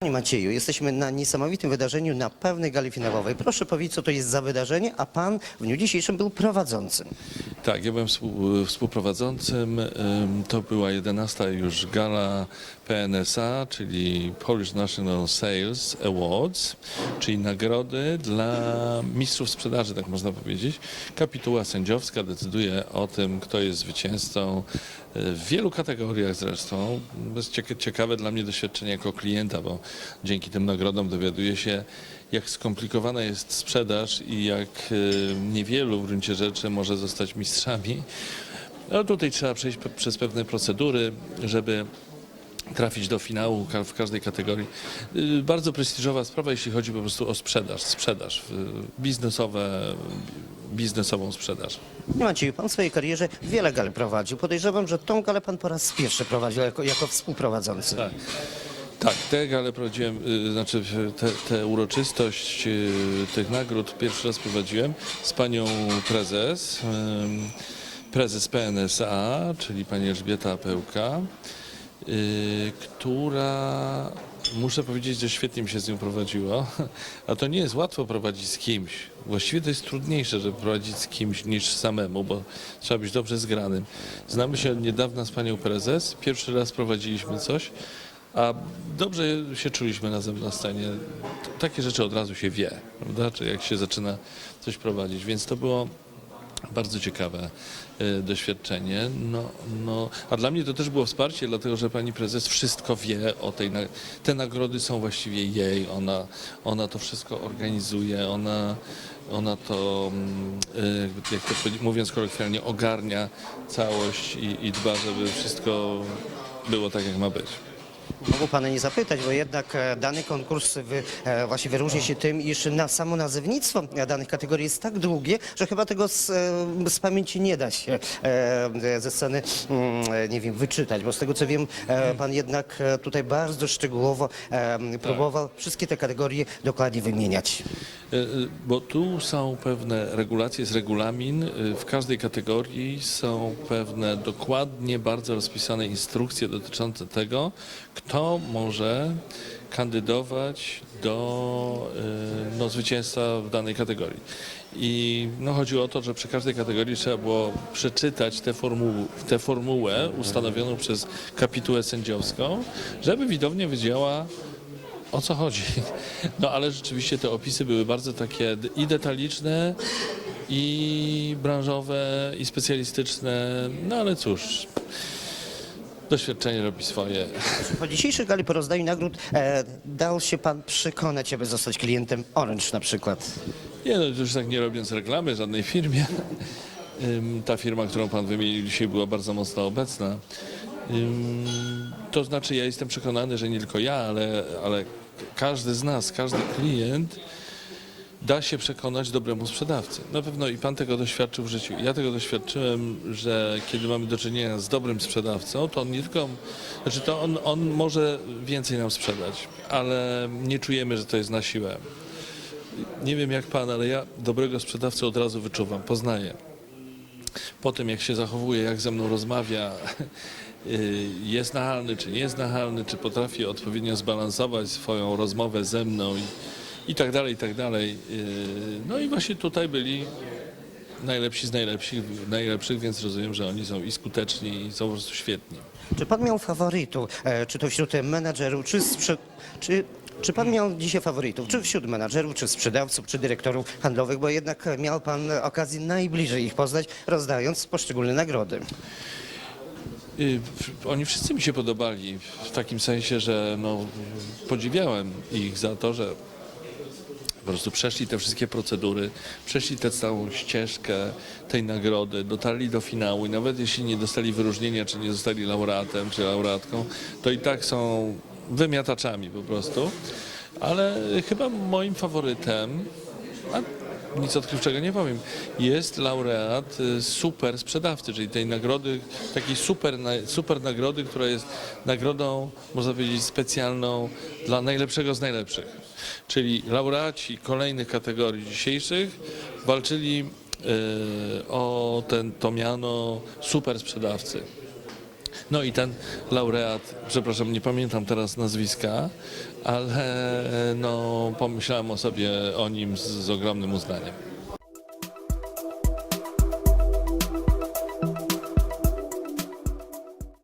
Panie Macieju, jesteśmy na niesamowitym wydarzeniu, na pewnej gali finałowej. Proszę powiedzieć, co to jest za wydarzenie, a Pan w dniu dzisiejszym był prowadzącym. Tak, ja byłem współ, współprowadzącym. Ym, To była 11 już gala PNSA, czyli Polish National Sales Awards, czyli nagrody dla mistrzów sprzedaży, tak można powiedzieć. Kapituła sędziowska decyduje o tym, kto jest zwycięzcą y, w wielu kategoriach zresztą. To jest cieka- ciekawe dla mnie doświadczenie jako klienta, bo dzięki tym nagrodom dowiaduję się, jak skomplikowana jest sprzedaż i jak y, niewielu w gruncie rzeczy może zostać mistrzami. No tutaj trzeba przejść przez pewne procedury, żeby trafić do finału w każdej kategorii. Y, Bardzo prestiżowa sprawa, jeśli chodzi po prostu o sprzedaż, sprzedaż, biznesowe, biznesową sprzedaż. Panie Macieju, Pan w swojej karierze wiele gal prowadził. Podejrzewam, że tą galę Pan po raz pierwszy prowadził jako, jako współprowadzący. Tak. Tak, te gale prowadziłem, y, znaczy te, te uroczystość y, tych nagród pierwszy raz prowadziłem z panią prezes, prezes PNSA, czyli pani Elżbieta Pełka, y, która muszę powiedzieć, że świetnie mi się z nią prowadziło, a to nie jest łatwo prowadzić z kimś. Właściwie to jest trudniejsze, żeby prowadzić z kimś niż samemu, bo trzeba być dobrze zgranym. Znamy się od niedawna z panią prezes, pierwszy raz prowadziliśmy coś, a dobrze się czuliśmy razem na scenie. Takie rzeczy od razu się wie, prawda? Czy jak się zaczyna coś prowadzić, więc to było bardzo ciekawe e, doświadczenie. No, no, a dla mnie to też było wsparcie, dlatego że pani prezes wszystko wie o tej. Te nagrody są właściwie jej. Ona, ona to wszystko organizuje, ona, ona to, mm, e, jak to mówiąc kolokwialnie, ogarnia całość i, i dba, żeby wszystko było tak, jak ma być. Mogę Pana nie zapytać, bo jednak e, dany konkurs wy, e, właśnie wyróżnia się tym, iż na samo nazewnictwo danych kategorii jest tak długie, że chyba tego z, e, z pamięci nie da się ze sceny, mm, nie wiem, wyczytać, bo z tego co wiem, Pan jednak tutaj bardzo szczegółowo próbował wszystkie te kategorie dokładnie wymieniać. Bo tu są pewne regulacje, jest regulamin. W każdej kategorii są pewne dokładnie bardzo rozpisane instrukcje dotyczące tego, kto może kandydować do e, no, zwycięstwa w danej kategorii. I no, chodziło o to, że przy każdej kategorii trzeba było przeczytać tę formułę, tę formułę ustanowioną przez kapitułę sędziowską, żeby widownia wiedziała, o co chodzi. No ale rzeczywiście te opisy były bardzo takie i detaliczne, i branżowe, i specjalistyczne. No ale cóż, doświadczenie robi swoje. Po dzisiejszej gali po rozdaniu nagród e, dał się Pan przekonać, aby zostać klientem Orange na przykład. Nie no, już tak nie robiąc reklamy żadnej firmie. Ym, Ta firma, którą pan wymienił dzisiaj była bardzo mocno obecna. Ym, To znaczy ja jestem przekonany, że nie tylko ja, ale, ale każdy z nas, każdy klient da się przekonać dobremu sprzedawcy. Na pewno i pan tego doświadczył w życiu. Ja tego doświadczyłem, że kiedy mamy do czynienia z dobrym sprzedawcą, to on nie tylko, znaczy to on, on może więcej nam sprzedać, ale nie czujemy, że to jest na siłę. Nie wiem jak pan, ale ja dobrego sprzedawcę od razu wyczuwam, poznaję. Po tym jak się zachowuje, jak ze mną rozmawia, jest nachalny czy nie jest nachalny, czy potrafi odpowiednio zbalansować swoją rozmowę ze mną i, i tak dalej, i tak dalej. Y, No i właśnie tutaj byli najlepsi z najlepszych, najlepszych, więc rozumiem, że oni są i skuteczni, i są po prostu świetni. Czy pan miał faworytów, e, czy to wśród menadżerów, czy, sprze- czy, czy pan miał dzisiaj faworytów, czy wśród menadżerów, czy sprzedawców, czy dyrektorów handlowych, bo jednak miał pan okazję najbliżej ich poznać, rozdając poszczególne nagrody. Y, Oni wszyscy mi się podobali, w takim sensie, że no, podziwiałem ich za to, że po prostu przeszli te wszystkie procedury, przeszli tę całą ścieżkę tej nagrody, dotarli do finału i nawet jeśli nie dostali wyróżnienia, czy nie zostali laureatem, czy laureatką, to i tak są wymiataczami po prostu. Ale chyba moim faworytem, a nic odkrywczego nie powiem, jest laureat y, super sprzedawcy, czyli tej nagrody, takiej super, super nagrody, która jest nagrodą, można powiedzieć, specjalną dla najlepszego z najlepszych. Czyli laureaci kolejnych kategorii dzisiejszych walczyli y, o ten, to miano super sprzedawcy. No i ten laureat, przepraszam, nie pamiętam teraz nazwiska, ale no, pomyślałem o sobie o nim z, z ogromnym uznaniem.